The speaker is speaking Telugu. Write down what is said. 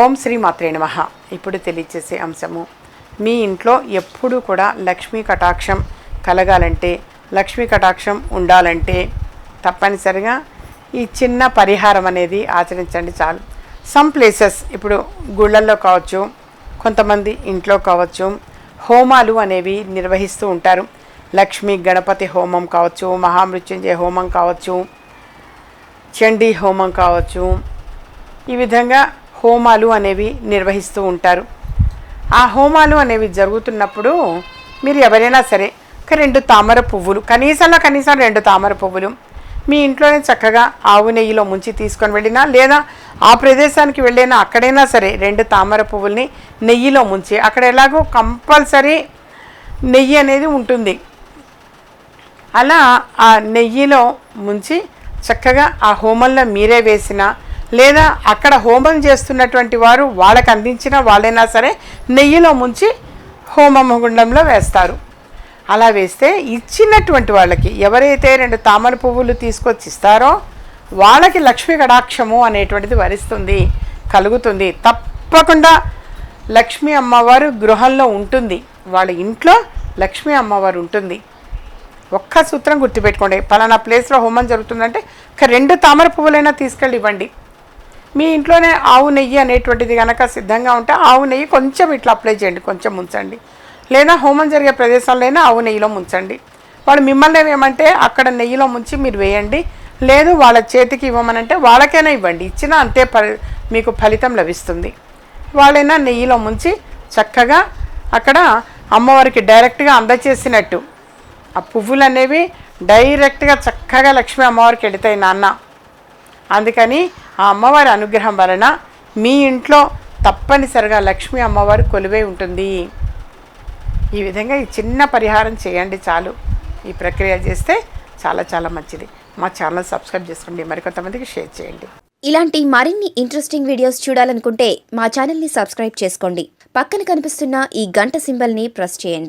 ఓం శ్రీ మాత్రే నమ. ఇప్పుడు తెలియచేసే అంశము మీ ఇంట్లో ఎప్పుడూ కూడా లక్ష్మీ కటాక్షం కలగాలంటే లక్ష్మీ కటాక్షం ఉండాలంటే తప్పనిసరిగా ఈ చిన్న పరిహారం అనేది ఆచరించండి చాలు. సమ్ ప్లేసెస్ ఇప్పుడు గుళ్ళల్లో కావచ్చు కొంతమంది ఇంట్లో కావచ్చు హోమాలు అనేవి నిర్వహిస్తూ ఉంటారు. లక్ష్మీ గణపతి హోమం కావచ్చు మహామృత్యుంజయ హోమం కావచ్చు చండీ హోమం కావచ్చు. ఈ విధంగా హోమాలు అనేవి నిర్వహిస్తూ ఉంటారు. ఆ హోమాలు అనేవి జరుగుతున్నప్పుడు మీరు ఎవరైనా సరే ఒక రెండు తామర పువ్వులు కనీసంలో కనీసం రెండు తామర పువ్వులు మీ ఇంట్లోనే చక్కగా ఆవు నెయ్యిలో ముంచి తీసుకొని వెళ్ళినా లేదా ఆ ప్రదేశానికి వెళ్ళినా అక్కడైనా సరే రెండు తామర పువ్వుల్ని నెయ్యిలో ముంచి అక్కడ ఎలాగో కంపల్సరీ నెయ్యి అనేది ఉంటుంది. అలా ఆ నెయ్యిలో ముంచి చక్కగా ఆ హోమంలో మీరే వేసిన లేదా అక్కడ హోమం చేస్తున్నటువంటి వారు వాళ్ళకి అందించిన వాళ్ళైనా సరే నెయ్యిలో ముంచి హోమం గుండంలో వేస్తారు. అలా వేస్తే ఇచ్చినటువంటి వాళ్ళకి ఎవరైతే రెండు తామర పువ్వులు తీసుకొచ్చి ఇస్తారో వాళ్ళకి లక్ష్మీ కడాక్షము అనేటువంటిది వరిస్తుంది కలుగుతుంది. తప్పకుండా లక్ష్మీ అమ్మవారు గృహంలో ఉంటుంది. వాళ్ళ ఇంట్లో లక్ష్మీ అమ్మవారు ఉంటుంది. ఒక్క సూత్రం గుర్తుపెట్టుకోండి. పలానా ప్లేస్లో హోమం జరుగుతుందంటే ఒక రెండు తామర పువ్వులైనా తీసుకెళ్ళి ఇవ్వండి. మీ ఇంట్లోనే ఆవు నెయ్యి అనేటువంటిది కనుక సిద్ధంగా ఉంటే ఆవు నెయ్యి కొంచెం ఇట్లా అప్లై చేయండి కొంచెం ఉంచండి లేదా హోమం జరిగే ప్రదేశాలైనా ఆవు నెయ్యిలో ముంచండి. వాళ్ళు మిమ్మల్ని ఏమంటే అక్కడ నెయ్యిలో ముంచి మీరు వేయండి. లేదు వాళ్ళ చేతికి ఇవ్వమనంటే వాళ్ళకైనా ఇవ్వండి. ఇచ్చినా అంతే మీకు ఫలితం లభిస్తుంది. వాళ్ళైనా నెయ్యిలో ముంచి చక్కగా అక్కడ అమ్మవారికి డైరెక్ట్గా అందచేసినట్టు. ఆ పువ్వులు అనేవి డైరెక్ట్గా చక్కగా లక్ష్మీ అమ్మవారికి వెళతాయి నాన్న. అందుకని ఆ అమ్మవారి అనుగ్రహం వలన మీ ఇంట్లో తప్పనిసరిగా లక్ష్మీ అమ్మవారు కొలువై ఉంటుంది. ఈ విధంగా ఈ చిన్న పరిహారం చేయండి చాలు. ఈ ప్రక్రియ చేస్తే చాలా చాలా మంచిది. మా ఛానల్ సబ్స్క్రైబ్ చేసుకోండి. మరికొంతమందికి షేర్ చేయండి. ఇలాంటి మరిన్ని ఇంట్రెస్టింగ్ వీడియోస్ చూడాలనుకుంటే మా ఛానల్ని సబ్స్క్రైబ్ చేసుకోండి. పక్కన కనిపిస్తున్న ఈ గంట సింబల్ని ప్రెస్ చేయండి.